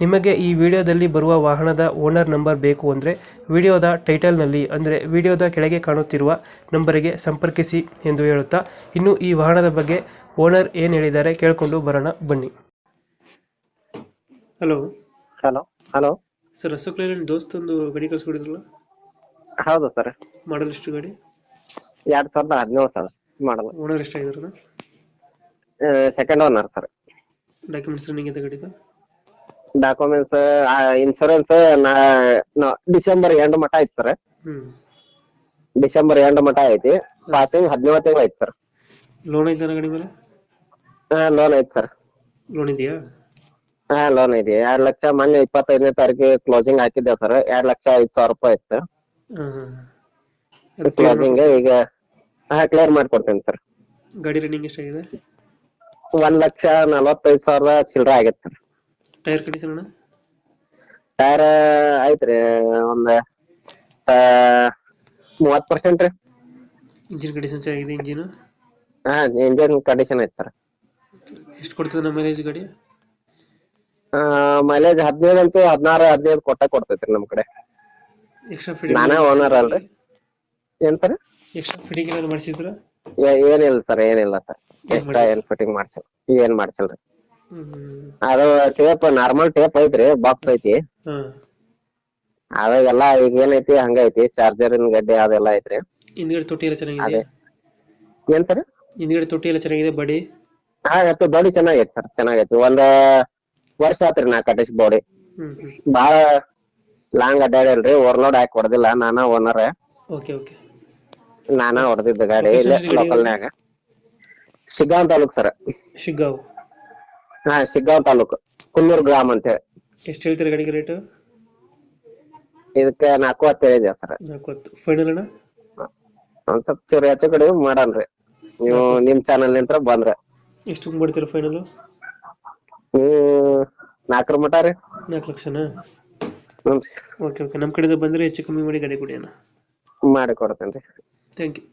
ನಿಮಗೆ ಈ ವಿಡಿಯೋದಲ್ಲಿ ಬರುವ ವಾಹನದ ಓನರ್ ನಂಬರ್ ಬೇಕು ಅಂದರೆ ವಿಡಿಯೋದ ಟೈಟಲ್ನಲ್ಲಿ ಅಂದರೆ ವಿಡಿಯೋದ ಕೆಳಗೆ ಕಾಣುತ್ತಿರುವ ನಂಬರಿಗೆ ಸಂಪರ್ಕಿಸಿ ಎಂದು ಹೇಳುತ್ತಾ ಇನ್ನು ಈ ವಾಹನದ ಬಗ್ಗೆ ಓನರ್ ಏನು ಹೇಳಿದ್ದಾರೆ ಕೇಳಿಕೊಂಡು ಬರೋಣ ಬನ್ನಿ. Hello. Hello. Hello. Sir Ashok ದೋಸ್ತ ಒಂದು ಗಾಡಿ ಕಳಿಸ್ಕೊಡಿದ್ರಲ್ಲ? ಹೌದು ಸರ್. ಮಾಡಲ್ ಎಷ್ಟು ಗಾಡಿ? ಎರಡು ಸಾವಿರದ ಹದಿನೇಳು ಸರ್ ಮಾಡಲ್ಲ owner ಎಷ್ಟಾಗಿದ್ರಲ್ಲ second owner sir. Documents running ಇದೆ ಗಾಡಿದು? ಡಾಕ್ಯುಮೆಂಟ್ಸ್ ಇನ್ಶೂರೆನ್ಸ್ ಡಿಸೆಂಬರ್ ಎಂಡ್ ಮಟ ಐತಿ ಸರ್. ಡಿಸೆಂಬರ್ ಎಂಡ್ ಮಟ ಐತಿ. ಪಾಸಿಂಗ್ ಹದಿನೇಳು ತಿಂಗಳು ಐತಿ ಸರ್. ಲೋನ್ ಐತಿ ಗಾಡಿ ಮೇಲೆ? ಲೋನ್ ಐತಿ ಸರ್. ಲೋನ್ ಇದೆಯಾ? ಹಾ ಲೋನ್ ಐತಿ ಎರಡ್ ಲಕ್ಷ ಮೊನ್ನೆ ಇಪ್ಪತ್ತೈದನೇ ತಾರೀಕಿಗೆ ಕ್ಲೋಸಿಂಗ್ ಹಾಕಿದ್ದೆ ಸರ್. ಎರಡ್ ಲಕ್ಷ ಐದು ಸಾವಿರ ರೂಪಾಯಿ ಇತ್ತು ಕ್ಲೋಸಿಂಗ್ ಈಗ ಹಾ ಕ್ಲಿಯರ್ ಮಾಡ್ಕೊಡ್ತೇನೆ ಸರ್. ಗಾಡಿ ರನ್ನಿಂಗ್ ಎಷ್ಟಾಗಿದೆ? ಒಂದ್ ಲಕ್ಷ ನಲವತ್ತೈದು ಸಾವಿರದ ಚಿಲ್ಲರೆ ಆಗೈತೆ ಸರ್. ಟೈರ್ ಕಂಡೀಷನ್ ಅಣ್ಣ? ಟೈರ್ ಐತ್ರಿ ಒಂದ್ ಮೂವತ್ ಪರ್ಸೆಂಟ್ ರೀ. ಇಂಜಿನ್ ಕಂಡೀಷನ್ ಚೆನ್ನಾಗಿದೆ ಇಂಜಿನ್ ಹಾ ಇಂಜಿನ್ ಕಂಡೀಷನ್ ಐತ್ ಸರ್ ಎಷ್ಟು ಕೊಡ್ತದೆ ನಮ್ಮ ಮೈಲೇಜ್ ಗಾಡಿ? ಮೈಲೇಜ್ ಹದಿನೈದು ಅಂತೂ ಹದಿನಾರು ಹದಿನೈದು ಕೊಟ್ಟ ಕೊಡ್ತೈತ್ರಿ ನಮ್ ಕಡೆ. ಎಕ್ಸ್ಟ್ರಾ ಫಿಟಿಂಗ್ ನಾನೇ ಓನರ್ ಅಲ್ರಿ. ಏನ್ ಸರ್ ಎಕ್ಸ್ಟ್ರಾ ಫಿಟಿಂಗ್ ಏನಾದ್ರು ಮಾಡಿಸಿದ್ರ? ಏನಿಲ್ಲ ಸರ್ ಏನಿಲ್ಲ ಸರ್ ಎಕ್ಸ್ಟ್ರಾ ಏನ್ ಫಿಟ್ಟಿಂಗ್ ಮಾಡ್ಸಲ್ ಏನ್ ಮಾಡ್ಸಲ್ರಿ. ಅದು ಟೇಪ್ ನಾರ್ಮಲ್ ಟೇಪ್ ಐತ್ರಿ ಬಾಕ್ಸ್ ಐತಿ. ಅದ ಎಲ್ಲಾ ಈಗ ಏನೈತಿ ಹಂಗೈತಿ ಚಾರ್ಜರ್ ಗಡ್ಡೆ ಅದೆಲ್ಲ ಐತ್ರಿ. ಹಿಂದ್ಗಡೆ ತೊಟ್ಟಿ ಎಲ್ಲ ಚೆನ್ನಾಗಿದೆ? ಅದೇ. ಏನ್ ಸರ್? ಹಿಂದ್ಗಡೆ ತೊಟ್ಟಿ ಎಲ್ಲ ಚೆನ್ನಾಗಿದೆ ಬಡಿ ಹಾ ಎತ್ತು ಬಾಡಿ ಚೆನ್ನಾಗೈತಿ ಸರ್ ಚೆನ್ನಾಗೈತಿ. ಒಂದ್ ವರ್ಷ ಆತ್ರಿ ನಾ ಕಟ್ಟಿಸ್ ಬಾಡಿ ಬಾಳ ಲಾಂಗ್ ಅಡ್ಡಾಡಿಲ್ರಿ ಓವರ್ಲೋಡ್ ಹಾಕಿ ಹೊಡೆದಿಲ್ಲ ನಾನ ಓನರ್ ಓಕೆ ಓಕೆ. ನಾನ ಹೊಡೆದಿದ್ದ ಗಾಡಿ ಇಲ್ಲೇ ಲೋಕಲ್ನ್ಯಾಗ ಶಿಗ್ಗಾಂವ್ ತಾಲೂಕ್ ಸರ್. ಶಿಗ್ಗಾವ್. ಹಾ ಶಿಗ್ಗಾಂವ್ ತಾಲೂಕು. ಕುನ್ನೂರ್ ಗ್ರಾಮ ಅಂತ ಹೇಳಿ. ಎಷ್ಟು ಹೇಳ್ತೀರಿ ಗಾಡಿಗೆ ರೇಟ್ ಇದಕ್ಕೆ ನಾಲ್ಕು ಹತ್ತು ಹೇಳಿದೆ ಸರ್. ಫೈನಲ್ ಅಣ್ಣ? ಒಂದ್ ಸ್ವಲ್ಪ ಚೂರು ಹೆಚ್ಚು ಕಡಿಮೆ ಮಾಡನ್ರಿ ನೀವು ನಿಮ್ ಚಾನಲ್ ನಿಂತ್ರ ಬಂದ್ರ. ಎಷ್ಟು ಮಾಡ್ತೀರಾ ಫೈನಲ್ ನೀವು ನಾಲ್ಕರ ಮಟ ರೀ. ನಾಲ್ಕು ಲಕ್ಷನಾ? ಹ್ಞೂ ಓಕೆ ಓಕೆ ನಮ್ಮ ಕಡೆಯಿಂದ ಬಂದರೆ ಹೆಚ್ಚು ಕಮ್ಮಿ ಮಾಡಿ ಗಡಿ ಕೊಡಿ ಅಣ್ಣ. ಮಾಡಿ ಕೊಡ್ತೇನ್ರಿ ಥ್ಯಾಂಕ್ ಯು